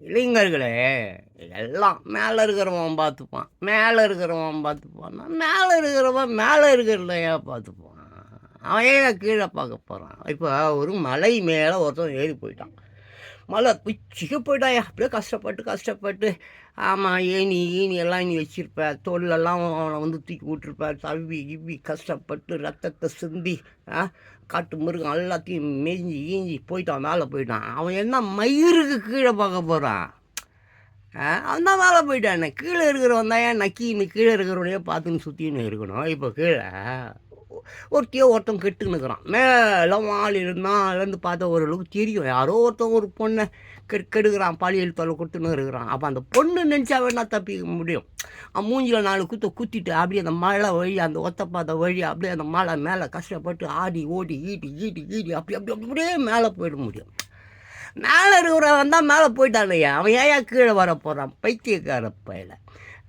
இளைஞர்களே எல்லாம் மேலே இருக்கிறவன் பார்த்துப்பான் மேலே இருக்கிறவன் பார்த்துப்பான் மேலே இருக்கிறவன் மேலே இருக்கிறதையா பார்த்துப்பான் அவன் ஏன் கீழே பார்க்க போகிறான் இப்போ ஒரு மலை மேலே ஒருத்தன் ஏறி போயிட்டான். மலை உச்சிக்கு போயிட்டாயா அப்படியே கஷ்டப்பட்டு கஷ்டப்பட்டு ஆமாம் ஏனி ஈனி எல்லாம் நீ வச்சிருப்ப. தோல்லெல்லாம் அவனை வந்து தூக்கி விட்டுருப்ப தவி இவ்வி கஷ்டப்பட்டு ரத்தத்தை சிந்தி ஆ காட்டு மிருகம் எல்லாத்தையும் மேய்ஞ்சி ஈஞ்சி போயிட்டான் மேலே போயிட்டான். அவன் என்ன மயிருக்கு கீழே பார்க்க போகிறான் அவன் தான் மேலே போயிட்டானே. கீழே இருக்கிறவன் தான். ஏன் நக்கின்னு கீழே இருக்கிறவனையே பார்த்துன்னு சுற்றின்னு இருக்கணும். இப்போ கீழே ஒருத்தையோ ஒருத்தன் கெட்டுன்னு இருக்கிறான் மேலே ஆள் இருந்தான் அதுலேருந்து பார்த்தா ஓரளவுக்கு தெரியும். யாரோ ஒருத்தன் ஒரு பொண்ணை கெட் கெடுக்கிறான் பாலியல் தொலை கொடுத்துன்னு இருக்கிறான். அப்போ அந்த பொண்ணு நினச்சா வேணால் தப்பிக்க முடியும். மூஞ்சியில் மூஞ்சில் நாலு குத்த குத்திட்டு அப்படியே அந்த மழை வழி அந்த ஒத்த வழி அப்படியே அந்த மலை மேலே கஷ்டப்பட்டு ஆடி ஓடி ஈட்டி ஈட்டி ஈட்டி அப்படி அப்படி அப்படியே மேலே போயிட முடியும். மேலே இருக்கிறவன் தான் மேலே போயிட்டானையா? அவன் ஏன் கீழே வர போகிறான் பைத்தியக்கார பயில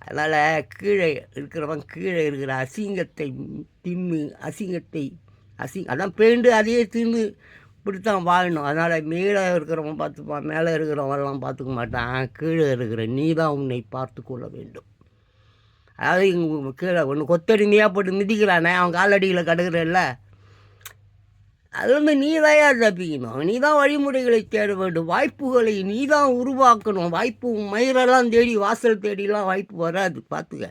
அதனால் கீழே இருக்கிறவன் கீழே இருக்கிற அசிங்கத்தை தின்னு அசிங்கத்தை அசி அதான் பேண்டு அதையே தின்னு இப்படித்தான் வாழணும். அதனால் மேலே இருக்கிறவன் பார்த்துப்பான் மேலே இருக்கிறவன்லாம் பார்த்துக்க மாட்டான். கீழே இருக்கிற நீ தான் உன்னை பார்த்து கொள்ள வேண்டும். அதாவது இங்கே கீழே ஒன்று கொத்தடிமையாக போட்டு மிதிக்கிறானே அவன் காலடியில் கிடக்குறல்ல அது வந்து நீ தான் தப்பிக்கணும் நீ தான் வழிமுறைகளை தேட வேண்டும். வாய்ப்புகளை நீ தான் உருவாக்கணும். வாய்ப்பு மயிரெல்லாம் தேடி வாசல் தேடிலாம் வாய்ப்பு வராது. பார்த்துக்க